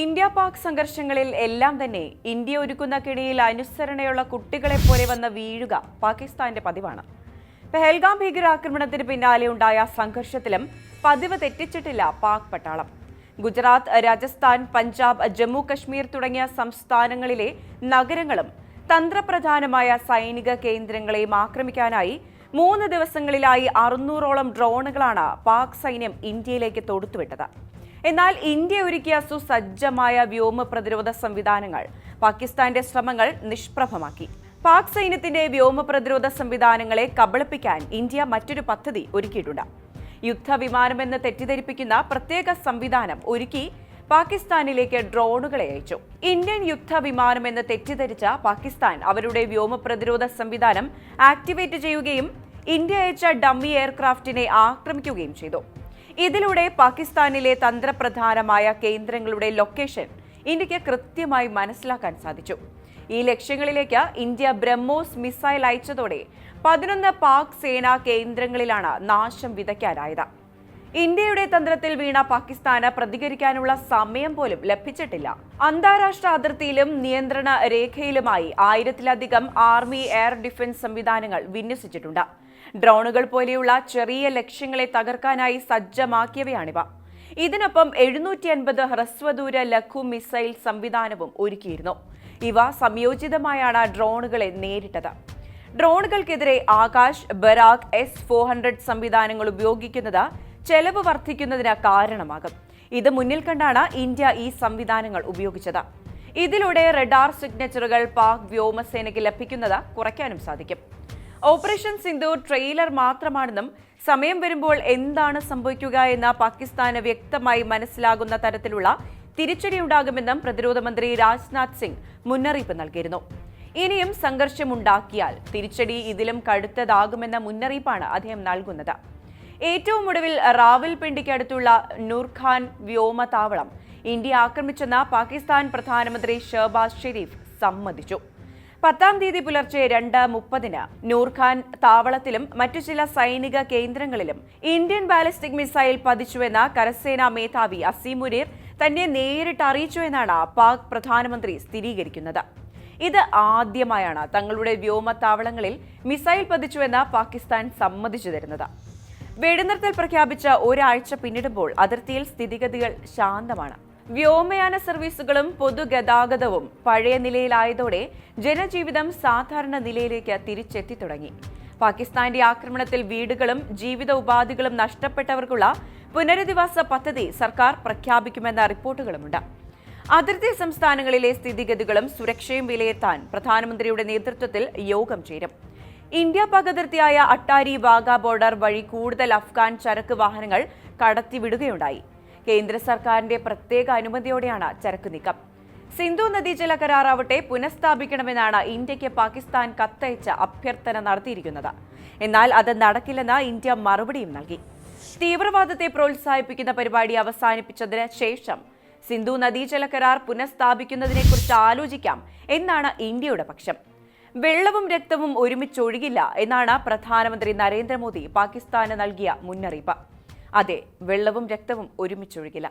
India Pak സംഘർഷങ്ങളിൽ എല്ലാം തന്നെ India ഒരുക്കുന്ന കിണിയിൽ അനുസരണയുള്ള കുട്ടികളെ പോലെ വന്ന് വീഴുക പാകിസ്ഥാന്റെ പതിവാണ്. പെഹൽഗാം ഭീകരാക്രമണത്തിന് പിന്നാലെ ഉണ്ടായ സംഘർഷത്തിലും പതിവ് തെറ്റിച്ചിട്ടില്ല പാക് പട്ടാളം. ഗുജറാത്ത് രാജസ്ഥാൻ പഞ്ചാബ് ജമ്മു കശ്മീർ തുടങ്ങിയ സംസ്ഥാനങ്ങളിലെ നഗരങ്ങളും തന്ത്രപ്രധാനമായ സൈനിക കേന്ദ്രങ്ങളെയും ആക്രമിക്കാനായി മൂന്ന് ദിവസങ്ങളിലായി അറുന്നൂറോളം ഡ്രോണുകളാണ് പാക് സൈന്യം ഇന്ത്യയിലേക്ക് തൊടുത്തുവിട്ടത്. എന്നാൽ ഇന്ത്യ ഒരുക്കിയ സുസജ്ജമായ വ്യോമ പ്രതിരോധ സംവിധാനങ്ങൾ പാകിസ്ഥാന്റെ ശ്രമങ്ങൾ നിഷ്പ്രഭമാക്കി. പാക് സൈന്യത്തിന്റെ വ്യോമ പ്രതിരോധ സംവിധാനങ്ങളെ കബളിപ്പിക്കാൻ ഇന്ത്യ മറ്റൊരു പദ്ധതി ഒരുക്കിയിട്ടുണ്ട്. യുദ്ധവിമാനമെന്ന് തെറ്റിദ്ധരിപ്പിക്കുന്ന പ്രത്യേക സംവിധാനം ഒരുക്കി പാകിസ്ഥാനിലേക്ക് ഡ്രോണുകളെ അയച്ചു. ഇന്ത്യൻ യുദ്ധ വിമാനമെന്ന് തെറ്റിദ്ധരിച്ച പാകിസ്ഥാൻ അവരുടെ വ്യോമ പ്രതിരോധ സംവിധാനം ആക്ടിവേറ്റ് ചെയ്യുകയും ഇന്ത്യ അയച്ച ഡമ്മി എയർക്രാഫ്റ്റിനെ ആക്രമിക്കുകയും ചെയ്തു. ഇതിലൂടെ പാകിസ്ഥാനിലെ തന്ത്രപ്രധാനമായ കേന്ദ്രങ്ങളുടെ ലൊക്കേഷൻ ഇന്ത്യയ്ക്ക് കൃത്യമായി മനസ്സിലാക്കാൻ സാധിച്ചു. ഈ ലക്ഷ്യങ്ങളിലേക്ക് ഇന്ത്യ ബ്രഹ്മോസ് മിസൈൽ അയച്ചതോടെ പതിനൊന്ന് പാക് സേനാ കേന്ദ്രങ്ങളിലാണ് നാശം വിതയ്ക്കാനായത്. ഇന്ത്യയുടെ തന്ത്രത്തിൽ വീണ പാകിസ്ഥാന് പ്രതികരിക്കാനുള്ള സമയം പോലും ലഭിച്ചിട്ടില്ല. അന്താരാഷ്ട്ര അതിർത്തിയിലും നിയന്ത്രണ രേഖയിലുമായി ആയിരത്തിലധികം ആർമി എയർ ഡിഫൻസ് സംവിധാനങ്ങൾ വിന്യസിച്ചിട്ടുണ്ട്. ഡ്രോണുകൾ പോലെയുള്ള ചെറിയ ലക്ഷ്യങ്ങളെ തകർക്കാനായി സജ്ജമാക്കിയവയാണിവ. ഇതിനൊപ്പം എഴുന്നൂറ്റി അൻപത് ഹ്രസ്വദൂര ലഘു മിസൈൽ സംവിധാനവും ഒരുക്കിയിരുന്നു. ഇവ സംയോജിതമായാണ് ഡ്രോണുകളെ നേരിട്ടത്. ഡ്രോണുകൾക്കെതിരെ Akash Barak S four hundred സംവിധാനങ്ങൾ ഉപയോഗിക്കുന്നത് ചെലവ് വർദ്ധിക്കുന്നതിന് കാരണമാകും. ഇത് മുന്നിൽ കണ്ടാണ് ഇന്ത്യ ഈ സംവിധാനങ്ങൾ ഉപയോഗിച്ചത്. ഇതിലൂടെ റഡാർ സിഗ്നേച്ചറുകൾ പാക് വ്യോമസേനയ്ക്ക് ലഭിക്കുന്നത് കുറയ്ക്കാനും സാധിക്കും. ഓപ്പറേഷൻ സിന്ധു ട്രെയിലർ മാത്രമാണെന്നും സമയം വരുമ്പോൾ എന്താണ് സംഭവിക്കുക എന്ന പാകിസ്ഥാന് വ്യക്തമായി മനസ്സിലാകുന്ന തരത്തിലുള്ള തിരിച്ചടിയുണ്ടാകുമെന്നും പ്രതിരോധ മന്ത്രി രാജ്നാഥ് സിംഗ് മുന്നറിയിപ്പ് നൽകിയിരുന്നു. ഇനിയും സംഘർഷമുണ്ടാക്കിയാൽ തിരിച്ചടി ഇതിലും കടുത്തതാകുമെന്ന മുന്നറിയിപ്പാണ് അദ്ദേഹം നൽകുന്നത്. ഏറ്റവും ഒടുവിൽ റാവൽപിണ്ടിക്കടുത്തുള്ള നൂർഖാൻ വ്യോമതാവളം ഇന്ത്യ ആക്രമിച്ചെന്ന പാകിസ്ഥാൻ പ്രധാനമന്ത്രി ഷഹബാസ് ഷെരീഫ് സമ്മതിച്ചു. പത്താം തീയതി പുലർച്ചെ രണ്ട് മുപ്പതിന് നൂർഖാൻ താവളത്തിലും മറ്റു ചില സൈനിക കേന്ദ്രങ്ങളിലും ഇന്ത്യൻ ബാലിസ്റ്റിക് മിസൈൽ പതിച്ചുവെന്ന കരസേനാ മേധാവി അസീമുരീർ തന്നെ നേരിട്ട് അറിയിച്ചു എന്നാണ് പാക് പ്രധാനമന്ത്രി സ്ഥിരീകരിക്കുന്നത്. ഇത് ആദ്യമായാണ് തങ്ങളുടെ വ്യോമത്താവളങ്ങളിൽ മിസൈൽ പതിച്ചുവെന്ന് പാകിസ്ഥാൻ സമ്മതിച്ചു തരുന്നത്. വെടിനിർത്തൽ പ്രഖ്യാപിച്ച ഒരാഴ്ച പിന്നിടുമ്പോൾ അതിർത്തിയിൽ സ്ഥിതിഗതികൾ ശാന്തമാണ്. വ്യോമയാന സർവീസുകളും പൊതുഗതാഗതവും പഴയ നിലയിലായതോടെ ജനജീവിതം സാധാരണ നിലയിലേക്ക് തിരിച്ചെത്തി തുടങ്ങി. പാകിസ്ഥാന്റെ ആക്രമണത്തിൽ വീടുകളും ജീവിത ഉപാധികളും നഷ്ടപ്പെട്ടവർക്കുള്ള പുനരധിവാസ പദ്ധതി സർക്കാർ പ്രഖ്യാപിക്കുമെന്ന റിപ്പോർട്ടുകളുമുണ്ട്. അതിർത്തി സംസ്ഥാനങ്ങളിലെ സ്ഥിതിഗതികളും സുരക്ഷയും വിലയിരുത്താൻ പ്രധാനമന്ത്രിയുടെ നേതൃത്വത്തിൽ യോഗം ചേരും. ഇന്ത്യ പാക് അതിർത്തിയായ അട്ടാരി വാഗ ബോർഡർ വഴി കൂടുതൽ അഫ്ഗാൻ ചരക്ക് വാഹനങ്ങൾ കടത്തിവിടുകയുണ്ടായി. കേന്ദ്ര സർക്കാരിന്റെ പ്രത്യേക അനുമതിയോടെയാണ് ചരക്ക് നീക്കം. സിന്ധു നദീജല കരാറാവട്ടെ പുനഃസ്ഥാപിക്കണമെന്നാണ് ഇന്ത്യയ്ക്ക് പാകിസ്ഥാൻ കത്തയച്ച അഭ്യർത്ഥന നടത്തിയിരിക്കുന്നത്. എന്നാൽ അത് നടക്കില്ലെന്ന് ഇന്ത്യ മറുപടിയും നൽകി. തീവ്രവാദത്തെ പ്രോത്സാഹിപ്പിക്കുന്ന പരിപാടി അവസാനിപ്പിച്ചതിന് ശേഷം സിന്ധു നദീജല കരാർ പുനഃസ്ഥാപിക്കുന്നതിനെക്കുറിച്ച് ആലോചിക്കാം എന്നാണ് ഇന്ത്യയുടെ പക്ഷം. വെള്ളവും രക്തവും ഒരുമിച്ചൊഴുകില്ല എന്നാണ് പ്രധാനമന്ത്രി നരേന്ദ്രമോദി പാകിസ്ഥാന് നൽകിയ മുന്നറിയിപ്പ്. അതെ വെള്ളവും രക്തവും ഒരുമിച്ചൊഴുകില്ല.